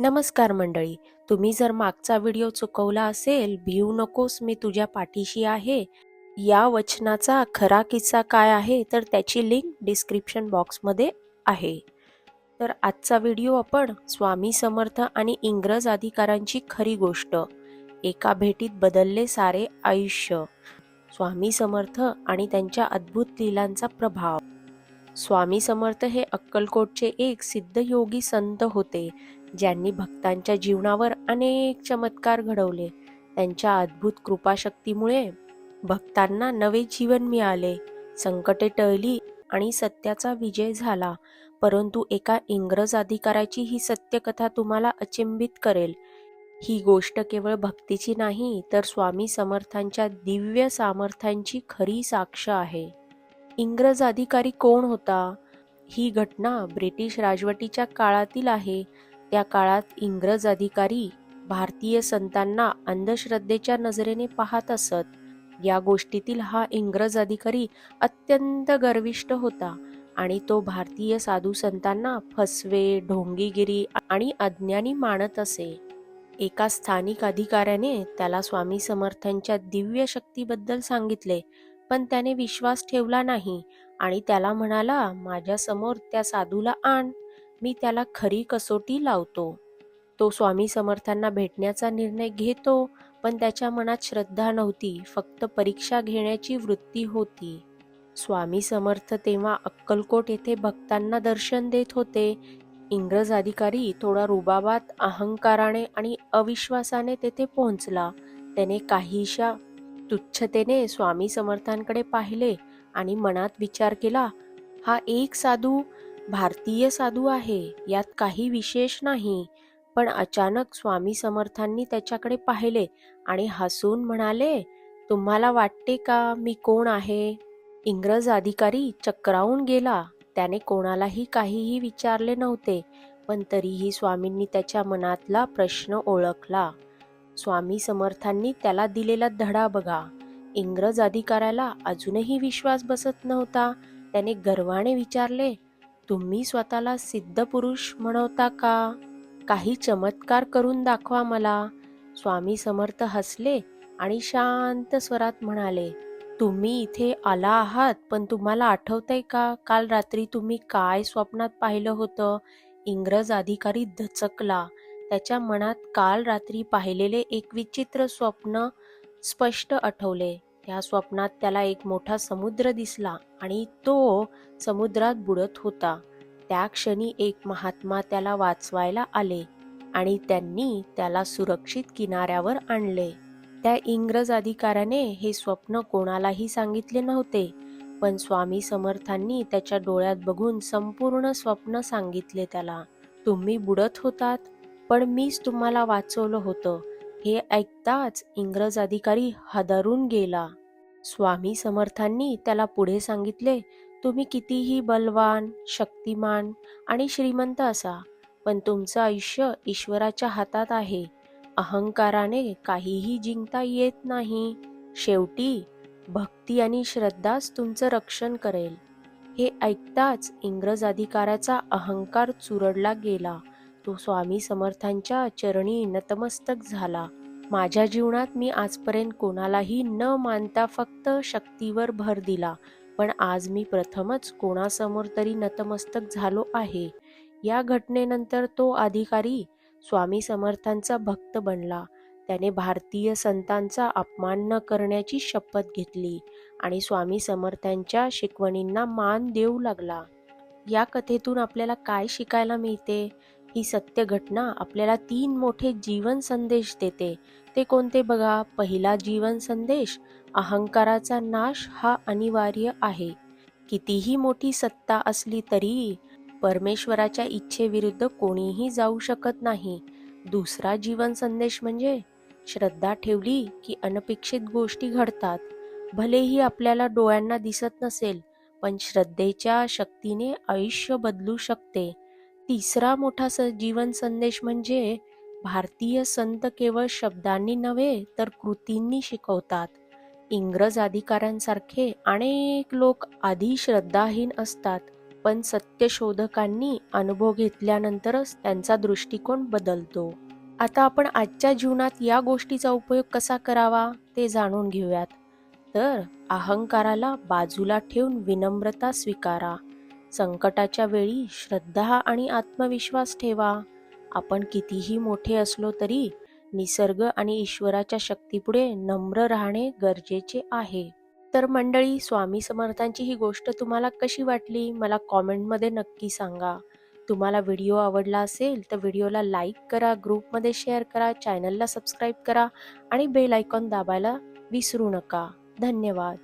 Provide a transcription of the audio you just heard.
नमस्कार मंडळी. तुम्ही जर मागचा व्हिडिओ चुकवला असेल भिऊ नकोस मी तुझ्या पाठीशी आहे. या वचनाचा खरा किस्सा काय आहे तर त्याची लिंक डिस्क्रिप्शन बॉक्समध्ये आहे. तर आजचा व्हिडिओ आपण स्वामी समर्थ आणि इंग्रज अधिकारांची खरी गोष्ट एका भेटीत बदलले सारे आयुष्य स्वामी समर्थ आणि त्यांच्या अद्भुत लीलांचा प्रभाव. स्वामी समर्थ हे अक्कलकोटचे एक सिद्ध योगी संत होते. ज्यांनी भक्तांच्या जीवनावर अनेक चमत्कार घडवले. त्यांच्या अद्भुत कृपाशक्तीमुळे भक्तांना नवे जीवन मिळाले. संकटे टळली आणि सत्याचा विजय झाला. परंतु एका इंग्रज अधिकाराची ही सत्यकथा तुम्हाला अचंबित करेल. ही गोष्ट केवळ भक्तीची नाही तर स्वामी समर्थांच्या दिव्य सामर्थ्यांची खरी साक्ष आहे. इंग्रज अधिकारी कोण होता? ही घटना ब्रिटिश राजवटीच्या काळातील आहे. त्या काळात इंग्रज अधिकारी भारतीय संतांना अंधश्रद्धेच्या नजरेने पाहत असत. या गोष्टीतील हा इंग्रज अधिकारी अत्यंत गर्विष्ट होता आणि तो भारतीय साधू संतांना फसवे ढोंगीगिरी आणि अज्ञानी मानत असे. एका स्थानिक अधिकाऱ्याने त्याला स्वामी समर्थांच्या दिव्य शक्तीबद्दल सांगितले पण त्याने विश्वास ठेवला नाही आणि त्याला म्हणाला माझ्यासमोर त्या साधूला आण. मी त्याला खरी कसोटी लावतो. तो स्वामी समर्थांना भेटण्याचा निर्णय घेतो पण त्याच्या मनात श्रद्धा नव्हती फक्त परीक्षा घेण्याची वृत्ती होती. स्वामी समर्थ तेव्हा अक्कलकोट येथे भक्तांना दर्शन देत होते. इंग्रज अधिकारी थोडा रुबाबात अहंकाराने आणि अविश्वासाने तेथे पोहोचला. त्याने काहीशा तुच्छतेने स्वामी समर्थांकडे पाहिले आणि मनात विचार केला हा एक साधू भारतीय साधू आहे यात काही विशेष नाही. पण अचानक स्वामी समर्थांनी त्याच्याकडे पाहिले आणि हसून म्हणाले तुम्हाला वाटते का मी कोण आहे? इंग्रज अधिकारी चक्रावून गेला. त्याने कोणालाही काहीही विचारले नव्हते पण तरीही स्वामींनी त्याच्या मनातला प्रश्न ओळखला. स्वामी समर्थांनी त्याला दिलेला धडा बघा. इंग्रज अधिकाऱ्याला अजूनही विश्वास बसत नव्हता. त्याने गर्वाने विचारले तुम्ही स्वतःला सिद्ध पुरुष म्हणवता का? काही चमत्कार करून दाखवा मला. स्वामी समर्थ हसले आणि शांत स्वरात म्हणाले तुम्ही इथे आला आहात पण तुम्हाला आठवतंय का? काल रात्री तुम्ही काय स्वप्नात पाहिलं होतं? इंग्रज अधिकारी दचकला त्याच्या मनात काल रात्री पाहिलेले एक विचित्र स्वप्न स्पष्ट आठवले. त्या स्वप्नात त्याला एक मोठा समुद्र दिसला आणि तो समुद्रात बुडत होता. त्या क्षणी एक महात्मा त्याला वाचवायला आले आणि त्यांनी त्याला सुरक्षित किनाऱ्यावर आणले. त्या इंग्रज अधिकाऱ्याने हे स्वप्न कोणालाही सांगितले नव्हते पण स्वामी समर्थांनी त्याच्या डोळ्यात बघून संपूर्ण स्वप्न सांगितले त्याला. तुम्ही बुडत होतात पण मीच तुम्हाला वाचवलं होतं. हे ऐकताच इंग्रज अधिकारी हादरून गेला. स्वामी समर्थांनी त्याला पुढे सांगितले तुम्ही कितीही बलवान शक्तिमान आणि श्रीमंत असा पण तुमचं आयुष्य ईश्वराच्या हातात आहे. अहंकाराने काहीही जिंकता येत नाही. शेवटी भक्ती आणि श्रद्धाच तुमचं रक्षण करेल. हे ऐकताच इंग्रज अधिकाऱ्याचा अहंकार चुरडला गेला. तो स्वामी समर्थांच्या चरणी नतमस्तक झाला. माझ्या जीवनात मी आजपर्यंत कोणालाही न मानता फक्त शक्तीवर भर दिला पण आज मी प्रथमच कोणासमोर तरी नतमस्तक झालो आहे. या घटनेनंतर तो अधिकारी स्वामी समर्थांचा भक्त बनला. त्याने भारतीय संतांचा अपमान न करण्याची शपथ घेतली आणि स्वामी समर्थांच्या शिकवणींना मान देऊ लागला. या कथेतून आपल्याला काय शिकायला मिळते? ही सत्य घटना आपल्याला तीन मोठे जीवन संदेश देते. ते कोणते बघा? पहिला जीवन संदेश अहंकाराचा नाश हा अनिवार्य आहे. कितीही मोठी सत्ता असली तरी परमेश्वराच्या इच्छेविरुद्ध कोणीही जाऊ शकत नाही. दुसरा जीवन संदेश म्हणजे श्रद्धा ठेवली की अनपेक्षित गोष्टी घडतात. भलेही आपल्याला डोळ्यांना दिसत नसेल पण श्रद्धेच्या शक्तीने आयुष्य बदलू शकते. तिसरा मोठा स जीवन संदेश म्हणजे भारतीय संत केवळ शब्दांनी नव्हे तर कृतींनी शिकवतात. इंग्रज अधिकाऱ्यांसारखे अनेक लोक आधी श्रद्धाहीन असतात पण सत्यशोधकांनी अनुभव घेतल्यानंतरच त्यांचा दृष्टिकोन बदलतो. आता आपण आजच्या जीवनात या गोष्टीचा उपयोग कसा करावा ते जाणून घेऊयात. तर अहंकाराला बाजूला ठेवून विनम्रता स्वीकारा. संकटाच्या वेळी श्रद्धा आणि आत्मविश्वास ठेवा. आपण कितीही मोठे असलो तरी निसर्ग आणि ईश्वराच्या शक्तीपुढे नम्र राहणे गरजेचे आहे. तर मंडळी स्वामी समर्थांची ही गोष्ट तुम्हाला कशी वाटली? मला कॉमेंटमध्ये नक्की सांगा. तुम्हाला व्हिडिओ आवडला असेल तर व्हिडिओला लाईक करा ग्रुपमध्ये शेअर करा चॅनलला सबस्क्राईब करा आणि बेल आयकॉन दाबायला विसरू नका. धन्यवाद.